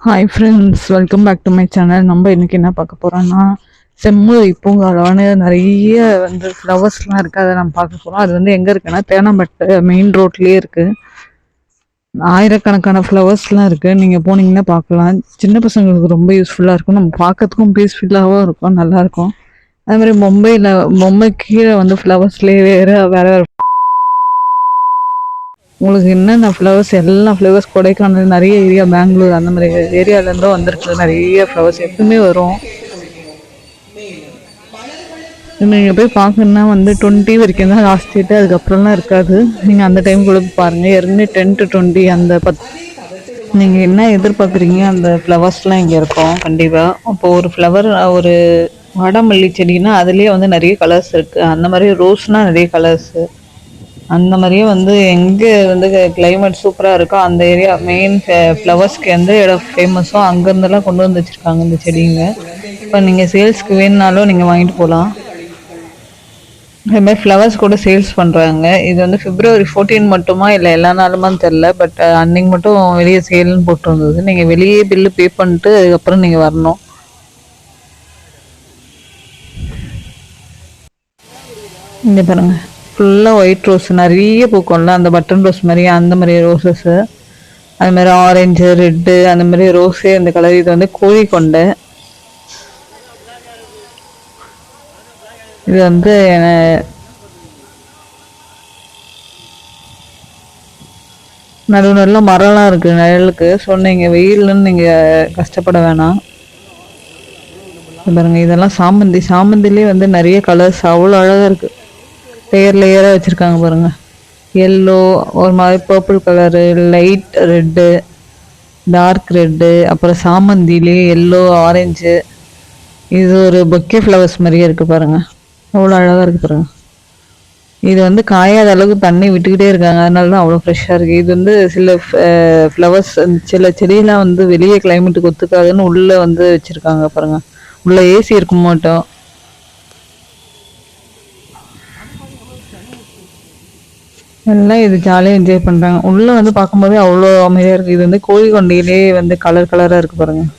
Hi friends welcome back to my channel நம்ம இன்றைக்கி என்ன பார்க்க போகிறோன்னா செம்மொழி பூங்காலான நிறைய வந்து ஃப்ளவர்ஸ்லாம் இருக்குது அதை நம்ம பார்க்க போகிறோம் அது வந்து எங்கே இருக்குன்னா தேனாம்பட்டு மெயின் ரோட்லேயே இருக்குது ஆயிரக்கணக்கான ஃப்ளவர்ஸ்லாம் இருக்குது நீங்கள் போனீங்கன்னா பார்க்கலாம். சின்ன பசங்களுக்கு ரொம்ப யூஸ்ஃபுல்லாக இருக்கும். நம்ம பார்க்கறதுக்கும் பீஸ்ஃபுல்லாகவும் இருக்கும். நல்லாயிருக்கும் அதே மாதிரி மும்பையில் மும்பை கீழே வந்து ஃப்ளவர்ஸ்லேயே வேறு வேறு வேறு உங்களுக்கு என்னென்ன ஃப்ளவர்ஸ் எல்லா ஃப்ளவர்ஸ் கொடைக்கானல் நிறைய ஏரியா பெங்களூர் அந்த மாதிரி ஏரியாவிலேருந்தும் வந்திருக்கு நிறைய ஃப்ளவர்ஸ் எப்பவுமே வரும். நீங்கள் போய் பார்க்கணுன்னா வந்து டுவெண்ட்டி வரைக்கும் தான் லாஸ்ட் டேட்டு அதுக்கப்புறம்லாம் இருக்காது. நீங்கள் அந்த டைம் கூட போய் பாருங்கள் ஏற்கனவே டென் டு டுவெண்ட்டி அந்த பத் நீங்கள் என்ன எதிர்பார்க்குறீங்க அந்த ஃப்ளவர்ஸ்லாம் இங்கே இருக்கும். கண்டிப்பாக அப்போ ஒரு ஃப்ளவர் ஒரு வாடாமல்லி செடின்னா அதுலேயே வந்து நிறைய கலர்ஸ் இருக்குது அந்த மாதிரி ரோஸ்னால் நிறைய கலர்ஸு அந்த மாதிரியே வந்து எங்கே வந்து கிளைமேட் சூப்பராக இருக்கோ அந்த ஏரியா மெயின் ஃப்ளவர்ஸ்க்கு எந்த இடம் ஃபேமஸோ அங்கேருந்தெல்லாம் கொண்டு வந்து வச்சுருக்காங்க இந்த செடிங்க. இப்போ நீங்கள் சேல்ஸ்க்கு வேணுனாலும் நீங்கள் வாங்கிட்டு போகலாம் இதுமாதிரி மாதிரி ஃப்ளவர்ஸ் கூட சேல்ஸ் பண்ணுறாங்க இது வந்து பிப்ரவரி ஃபோர்டீன் மட்டுமா இல்லை எல்லா நாளுமான்னு தெரில பட் அன்னைக்கு மட்டும் வெளியே சேல்னு போட்டுருந்தது நீங்கள் வெளியே பில்லு பே பண்ணிட்டு அதுக்கப்புறம் நீங்கள் வரணும். இந்த பாருங்கள் ஃபுல்லாக ஒயிட் ரோஸ் நிறைய பூக்கும்ல அந்த பட்டன் ரோஸ் மாதிரி அந்த மாதிரி ரோஸஸ்ஸு அது மாதிரி ஆரஞ்சு ரெட்டு அந்த மாதிரி ரோஸே அந்த கலர் இது வந்து கோழி கொண்டை இது வந்து நடுவு நல்ல மரம்லாம் இருக்குது நிழலுக்கு. சொன்னீங்க வெயில்னு நீங்கள் கஷ்டப்பட வேணாம். பாருங்க இதெல்லாம் சாமந்தி. சாமந்திலே வந்து நிறைய கலர்ஸ் அவ்வளோ அழகாக இருக்குது லேயர் லேயராக வச்சுருக்காங்க பாருங்கள் எல்லோ ஒரு மாதிரி purple colour light red dark red அப்புறம் சாமந்திலே எல்லோ ஆரஞ்சு இது ஒரு பொக்கே ஃப்ளவர்ஸ் மாதிரியே இருக்குது பாருங்கள் அவ்வளோ அழகாக இருக்குது பாருங்கள் இது வந்து காயாத அளவுக்கு தண்ணி விட்டுக்கிட்டே இருக்காங்க. அதனால தான் அவ்வளோ ஃப்ரெஷ்ஷாக இருக்குது இது வந்து சில ஃப்ளவர்ஸ் சில செடியெல்லாம் வந்து வெளியே கிளைமேட்டுக்கு ஒத்துக்காதுன்னு உள்ளே வந்து வச்சுருக்காங்க பாருங்கள் உள்ளே ஏசி இருக்கும் மாட்டோம் எல்லாம் இது ஜாலியாக என்ஜாய் பண்ணுறாங்க உள்ளே வந்து பார்க்கும்போதே அவ்வளோ அமைதியாக இருக்குது இது வந்து கோழி கொண்டையிலே வந்து கலர் கலராக இருக்குது பாருங்கள்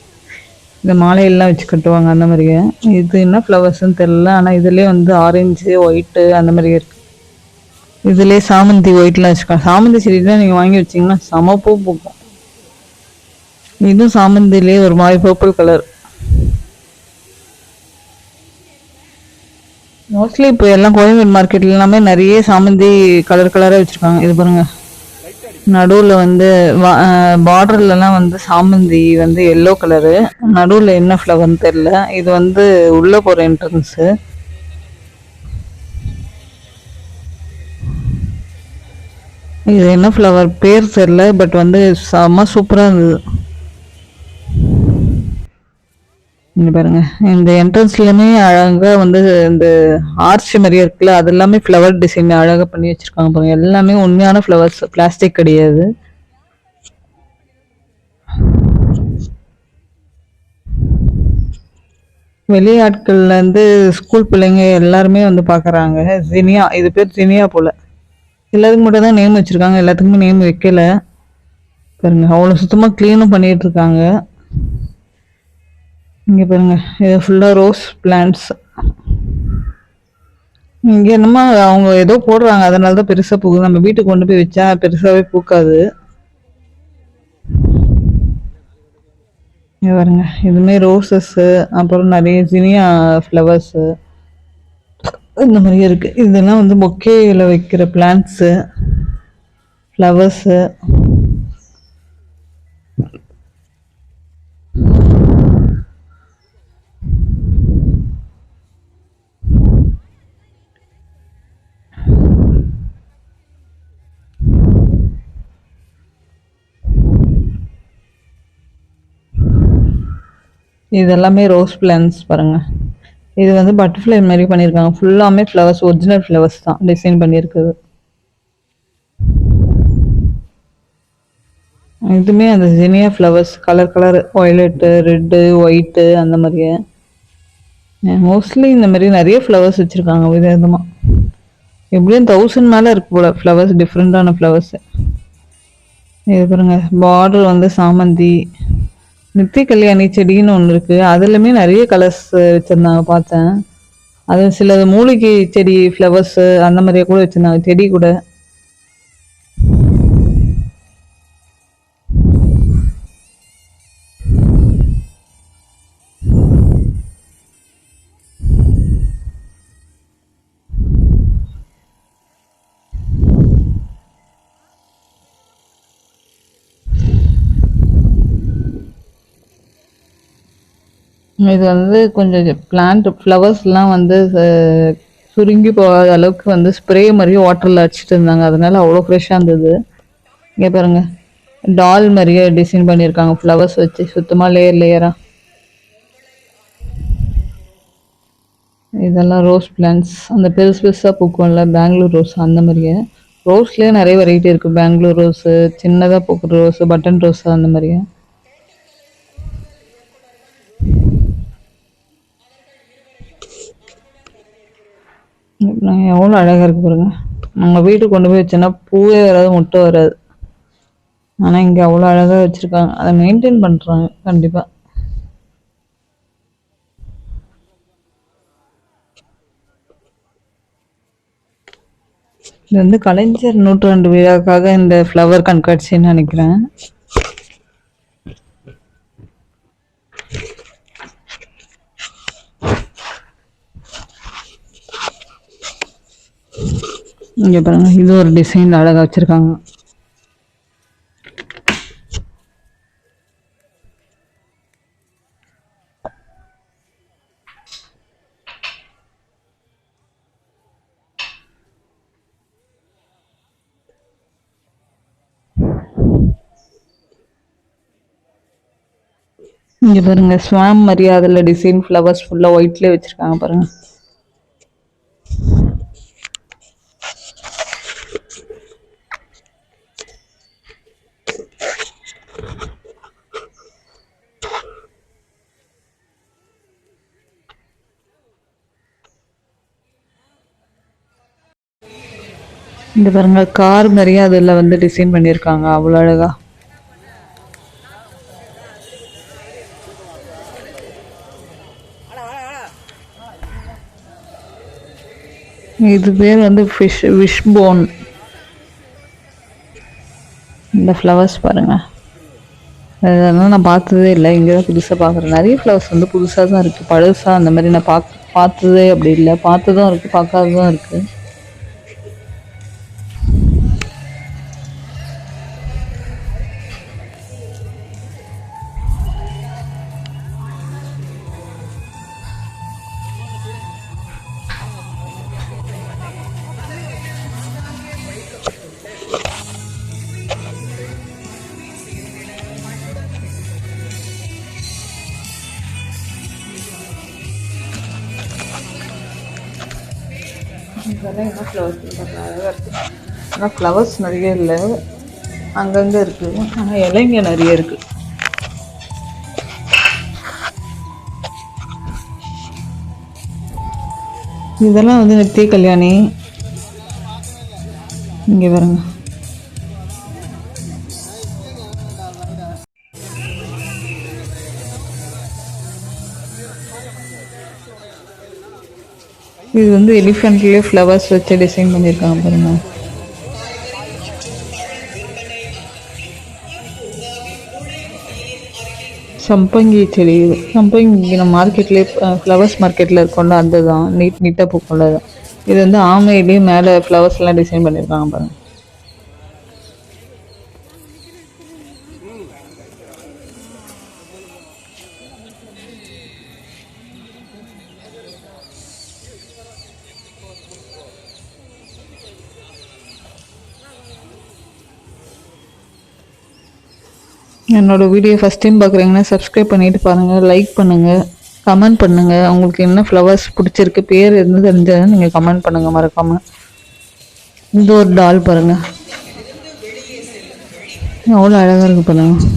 இந்த மாலையெல்லாம் வச்சு கட்டுவாங்க அந்த மாதிரியே. இது என்ன ஃப்ளவர்ஸ்ன்னு தெரில ஆனால் இதுலேயே வந்து ஆரஞ்சு ஒயிட்டு அந்த மாதிரியே இருக்குது இதுலேயே சாமந்தி ஒயிட்லாம் வச்சுருக்காங்க சாமந்தி செடிலாம் நீங்கள் வாங்கி வச்சிங்கன்னா செம பூ பூக்கும். இதுவும் சாமந்திலே ஒரு மாதிரி பர்பிள் கலர் மோஸ்ட்லி இப்போ எல்லாம் கோயம்பேடு மார்க்கெட்ல எல்லாமே நிறைய சாமந்தி கலர் கலராக வச்சுருக்காங்க. இது பாருங்க. நடுவில் வந்து பார்டர்லலாம் வந்து சாமந்தி வந்து எல்லோ கலரு நடுவில் என்ன ஃப்ளவர்னு தெரில இது வந்து உள்ளே போகிற என்ட்ரன்ஸு இது என்ன ஃப்ளவர் பேர் தெரில பட் வந்து செம்ம சூப்பராக இருந்தது. இங்கே பாருங்க. இந்த என்ட்ரன்ஸ்லையுமே அழகாக வந்து இந்த ஆர்ச் மாதிரியே இருக்குல்ல அது எல்லாமே ஃப்ளவர் டிசைன் அழகாக பண்ணி வச்சுருக்காங்க பாருங்க. எல்லாமே உண்மையான ஃப்ளவர்ஸ் பிளாஸ்டிக் கிடையாது. வெளியாட்கள்லேருந்து ஸ்கூல் பிள்ளைங்க எல்லாருமே வந்து பார்க்குறாங்க ஜினியா இது பேர் ஜினியா போல். எல்லாத்துக்கும் மட்டும் தான் நேம் வச்சுருக்காங்க. எல்லாத்துக்குமே நேம் வைக்கல. பாருங்க அவ்வளோ சுத்தமாக க்ளீனும் பண்ணிகிட்ருக்காங்க இங்கே பாருங்க இது ஃபுல்லாக ரோஸ் பிளான்ட்ஸ் இங்கே என்னமோ அவங்க ஏதோ போடுறாங்க அதனால தான் பெருசாக பூக்குது. நம்ம வீட்டுக்கு கொண்டு போய் வச்சா பெருசாகவே பூக்காது. இங்கே பாருங்க இதுமே ரோசஸ்ஸு அப்புறம் நிறைய ஜினியா ஃப்ளவர்ஸு இந்த மாதிரியே இருக்குது இதெல்லாம் வந்து பொக்கேயில் வைக்கிற பிளான்ட்ஸு ஃப்ளவர்ஸு இது எல்லாமே ரோஸ் பிளான்ஸ் பாருங்கள் இது வந்து பட்டர்ஃப்ளை மாதிரி பண்ணியிருக்காங்க. ஃபுல்லாமே ஃப்ளவர்ஸ் ஒரிஜினல் ஃப்ளவர்ஸ் தான் டிசைன் பண்ணியிருக்குது இதுவுமே அந்த zinnia flowers colour colour violet red white அந்த மாதிரியே. மோஸ்ட்லி இந்த மாதிரி நிறைய ஃப்ளவர்ஸ் வச்சுருக்காங்க விதவிதமாக எப்படியும் தௌசண்ட் மேலே இருக்கு போல் ஃப்ளவர்ஸ் டிஃப்ரெண்ட்டான ஃப்ளவர்ஸு இது பாருங்க பார்டர் வந்து சாமந்தி நித்திய கல்யாணி செடின்னு ஒன்று இருக்கு. அதுலயுமே நிறைய கலர்ஸ் வச்சிருந்தாங்க பார்த்தேன். அது சில மூலிகை செடி ஃப்ளவர்ஸ் அந்த மாதிரியே கூட வச்சிருந்தாங்க செடி கூட. இது வந்து கொஞ்சம் பிளான்ட் ஃப்ளவர்ஸ்லாம் வந்து சுருங்கி போகாத அளவுக்கு வந்து ஸ்ப்ரே மாதிரியே வாட்டரில் அடிச்சிட்டு இருந்தாங்க. அதனால அவ்வளோ ஃப்ரெஷ்ஷாக இருந்தது. இங்கே பாருங்க. டால் மாதிரியே டிசைன் பண்ணியிருக்காங்க. ஃப்ளவர்ஸ் வச்சு சுத்தமாக லேயர் லேயராக இதெல்லாம் ரோஸ் பிளான்ஸ் அந்த பெருசு பெருசாக பூக்கும்ல. பெங்களூர் ரோஸ் அந்த மாதிரியே. ரோஸ்லேயே நிறைய வெரைட்டி இருக்குது பெங்களூர் ரோஸு சின்னதாக பூக்கிற ரோஸு பட்டன் ரோஸு அந்த மாதிரியே. எவ்வளோ அழகாக இருக்கு பாருங்க. நம்ம வீட்டுக்கு கொண்டு போய் வச்சோன்னா பூவே வராது முட்டை வராது. ஆனால் இங்கே அவ்வளோ அழகாக வச்சுருக்காங்க. அதை மெயின்டைன் பண்ணுறாங்க கண்டிப்பாக இது வந்து கலைஞர் நூற்றாண்டு விழாக்காக இந்த ஃப்ளவர் கண்காட்சின்னு நினைக்கிறேன். இங்க பாருங்க இது ஒரு டிசைன் அழகா வச்சிருக்காங்க. இங்க பாருங்க ஸ்வாம் மாதிரி அதுல டிசைன் ஃப்ளவர்ஸ் ஃபுல்லா ஒயிட்லயே வச்சிருக்காங்க பாருங்க. இந்த பாருங்க கார் மாதிரியே அதில் வந்து டிசைன் பண்ணியிருக்காங்க அவ்வளோ அழகா. இது பேர் வந்து ஃபிஷ் விஷ் போன் இந்த ஃப்ளவர்ஸ் பாருங்கள் அதெல்லாம் நான் பார்த்ததே இல்லை இங்கே தான் புதுசாக பார்க்குறேன். நிறைய ஃப்ளவர்ஸ் வந்து புதுசாக தான் இருக்குது பழசாக அந்த மாதிரி நான் பார்க்க பார்த்ததே அப்படி இல்லை. பார்த்ததும் இருக்குது பார்க்காததும் இருக்குது ஃப்ளவர்ஸ் நிறைய இல்லை. அங்கங்கே இருக்குது ஆனால் இலைங்க நிறைய இருக்குது இதெல்லாம் வந்து நித்திய கல்யாணி. இங்கே வருங்க இது வந்து எலிஃபென்ட்லேயே ஃப்ளவர்ஸ் வச்சு டிசைன் பண்ணியிருக்காங்க பாருங்க. சம்பங்கி செடி இது சம்பங்கி நம்ம மார்க்கெட்லேயே ஃப்ளவர்ஸ் மார்க்கெட்டில் இருக்கோம்ல அந்த தான் நீட் நீட்டாக பூக்கும்ல இது வந்து ஆமையிலேயே மேலே ஃப்ளவர்ஸ்லாம் டிசைன் பண்ணியிருக்காங்க பாருங்க. என்னோட வீடியோ ஃபஸ்ட் டைம் பார்க்குறீங்கன்னா சப்ஸ்கிரைப் பண்ணிட்டு பாருங்கள் லைக் பண்ணுங்கள் கமெண்ட் பண்ணுங்கள் உங்களுக்கு என்ன ஃப்ளவர்ஸ் பிடிச்சிருக்கு பேர் எதுவும் தெரிஞ்சதுன்னு நீங்கள் கமெண்ட் பண்ணுங்கள் மறக்காமல் இந்த ஒரு டால் பாருங்கள் அவ்வளோ அழகாக இருக்கு பாருங்கள்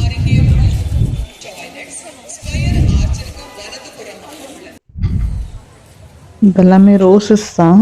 இதெல்லாமே ரோசஸ் தான்.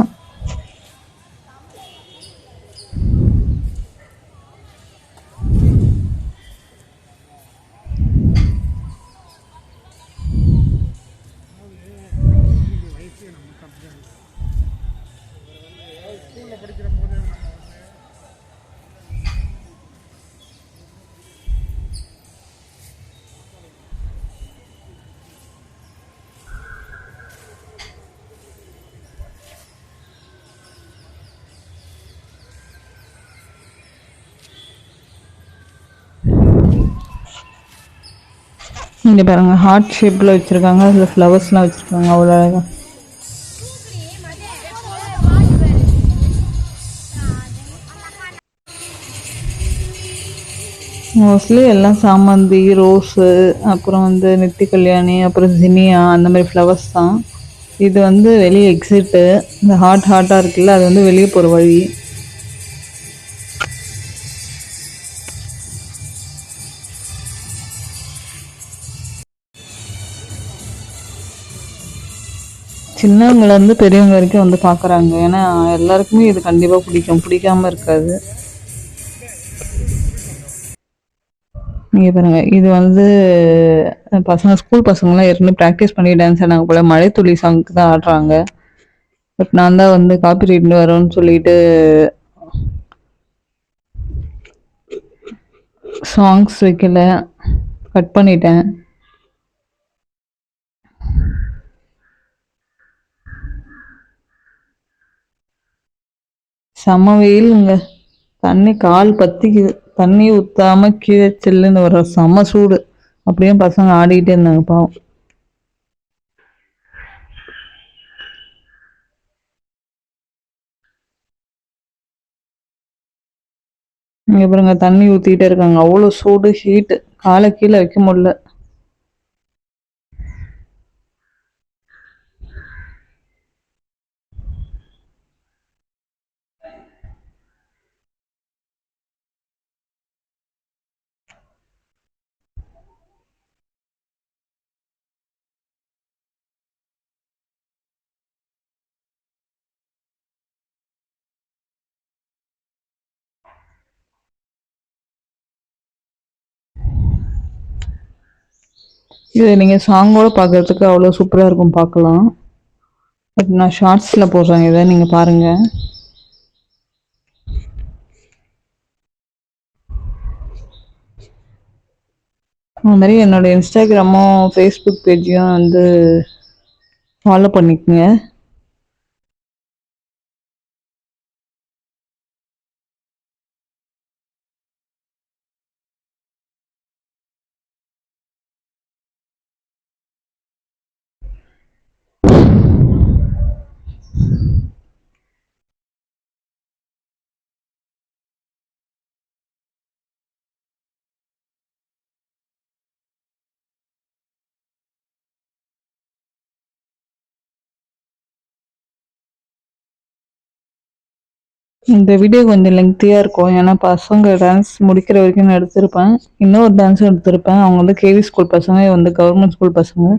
இங்கே பாருங்க ஹார்ட் ஷேப்பில் வச்சுருக்காங்க அதில் ஃப்ளவர்ஸ்லாம் வச்சுருக்காங்க அவ்வளோ அழகாக மோஸ்ட்லி எல்லாம் சாமந்தி ரோஸு அப்புறம் வந்து நித்தி கல்யாணி அப்புறம் ஜினியா அந்த மாதிரி ஃப்ளவர்ஸ் தான். இது வந்து வெளியே எக்ஸிட்டு இந்த ஹாட் ஹாட்டாக இருக்குல்ல அது வந்து வெளியே போகிற வழி. சின்னவங்கலேருந்து பெரியவங்க வரைக்கும் வந்து பார்க்குறாங்க ஏன்னா எல்லாருக்குமே இது கண்டிப்பாக பிடிக்கும். பிடிக்காம இருக்காது. நீங்கள் பாருங்கள் இது வந்து பசங்க ஸ்கூல் பசங்களாம் ஏற்கனவே ப்ராக்டிஸ் பண்ணி டான்ஸ் ஆனாங்க போல். மழைத்துளி சாங்க்கு தான் ஆடுறாங்க. பட் நான் தான் வந்து காப்பி ரைட்னு வரோன்னு சொல்லிட்டு சாங்ஸ் வைக்கல. கட் பண்ணிட்டேன். செம வெயிலுங்க. தண்ணி கால் பத்திக்குது. தண்ணி ஊற்றாம கீழே சில்லுன்னு வர செம சூடு. அப்படியே பசங்க ஆடிக்கிட்டே இருந்தாங்க பாவம். இங்கே பாருங்க தண்ணி ஊற்றிக்கிட்டே இருக்காங்க. அவ்வளோ சூடு ஹீட்டு காலை கீழே வைக்க முடியல. இது நீங்கள் சாங்கோட பார்க்குறதுக்கு அவ்வளோ சூப்பராக இருக்கும் பார்க்கலாம் பட் நான் ஷார்ட்ஸில் போடுறேன் இதை நீங்கள் பாருங்கள் அது மாதிரி என்னோடய இன்ஸ்டாகிராமும் ஃபேஸ்புக் பேஜையும் வந்து ஃபாலோ பண்ணிக்கோங்க. இந்த வீடியோ கொஞ்சம் லெங்க்த்தியாக இருக்கும். ஏன்னா பசங்க டான்ஸ் முடிக்கிற வரைக்கும் நான் எடுத்திருப்பேன். இன்னொரு டான்ஸும் எடுத்திருப்பேன். அவங்க வந்து கேவி ஸ்கூல் பசங்க வந்து கவர்மெண்ட் ஸ்கூல் பசங்க.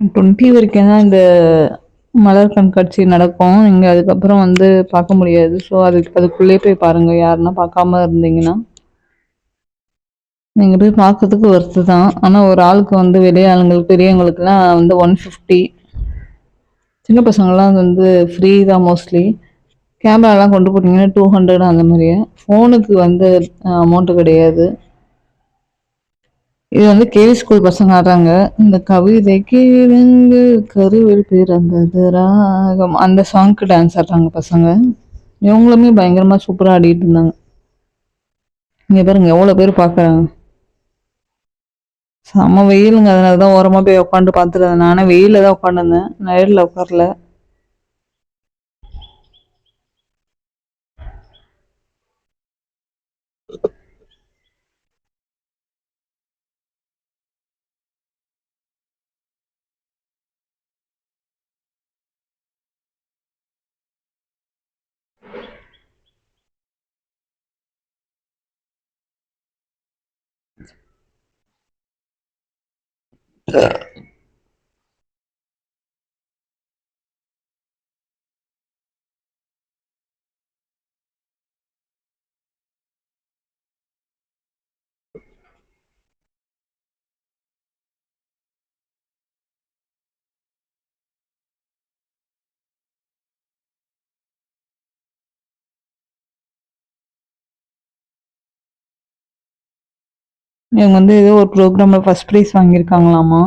டுவெண்ட்டி வரைக்கும் தான் இந்த மலர் கண்காட்சி நடக்கும். நீங்கள் அதுக்கப்புறம் வந்து பார்க்க முடியாது. ஸோ அதுக்கு அதுக்குள்ளே போய் பாருங்கள் யாருன்னா பார்க்காம இருந்தீங்கன்னா. நீங்கள் போய் பார்க்கறதுக்கு ஒர்த்து தான். ஆனால் ஒரு ஆளுக்கு வந்து வெளியே ஆளுங்களுக்கு பெரியவங்களுக்குலாம் வந்து ஒன் ஃபிஃப்டி சின்ன பசங்கள்லாம் வந்து ஃப்ரீ தான் மோஸ்ட்லி கேமராலாம் கொண்டு போட்டிங்கன்னா டூ ஹண்ட்ரட் அந்த மாதிரியே. ஃபோனுக்கு வந்து அமௌண்ட்டு கிடையாது. இது வந்து கேவி ஸ்கூல் பசங்க ஆடுறாங்க. இந்த கவிதைக்கு இறங்கு கருவில் பிறந்தது ராகம். அந்த சாங்க்கு டான்ஸ் ஆடுறாங்க பசங்க. இவங்களுமே பயங்கரமாக சூப்பராக ஆடிட்டு இருந்தாங்க. இங்கே பாருங்க எவ்வளோ பேர் பார்க்குறாங்க செம்ம வெயிலுங்க அதனால தான் ஓரமாக போய் உட்காந்து பார்த்துருந்தேன் நானே வெயிலில் தான் உட்காந்துருந்தேன் நேரில் உட்காரல. Yeah. இவங்க வந்து ஏதோ ஒரு ப்ரோக்ராமில் ஃபஸ்ட் ப்ரைஸ் வாங்கியிருக்காங்களாமா?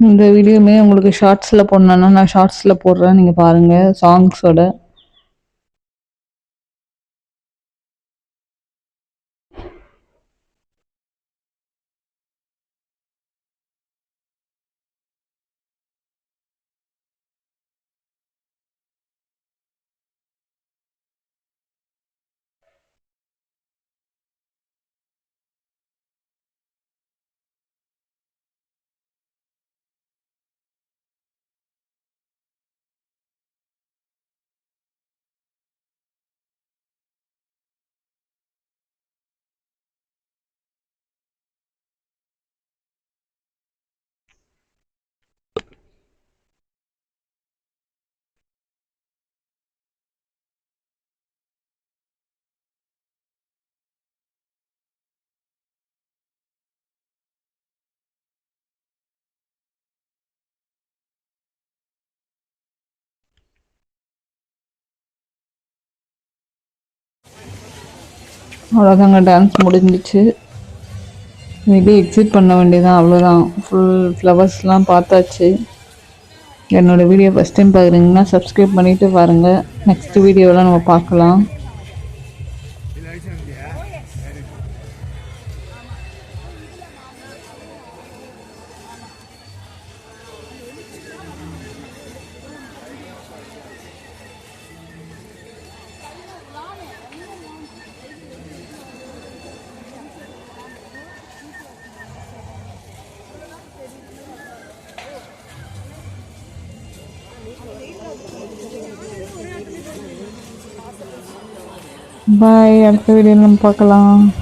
இந்த வீடியோமே உங்களுக்கு ஷார்ட்ஸில் போடணுன்னா நான் ஷார்ட்ஸில் போடுறேன். நீங்கள் பாருங்கள் சாங்ஸோட அவ்வளோதாங்க டான்ஸ் முடிஞ்சிச்சு. மேபி எக்ஸிட் பண்ண வேண்டியதான் அவ்வளோதான் ஃபுல் ஃப்ளவர்ஸ்லாம் பார்த்தாச்சு. என்னோடய வீடியோ ஃபஸ்ட் டைம் பார்க்குறீங்கன்னா சப்ஸ்கிரைப் பண்ணிவிட்டு பாருங்கள் நெக்ஸ்ட் வீடியோவில் நம்ம பார்க்கலாம். பாய் அடுத்த வீடியோ நம்ம பார்க்கலாம்.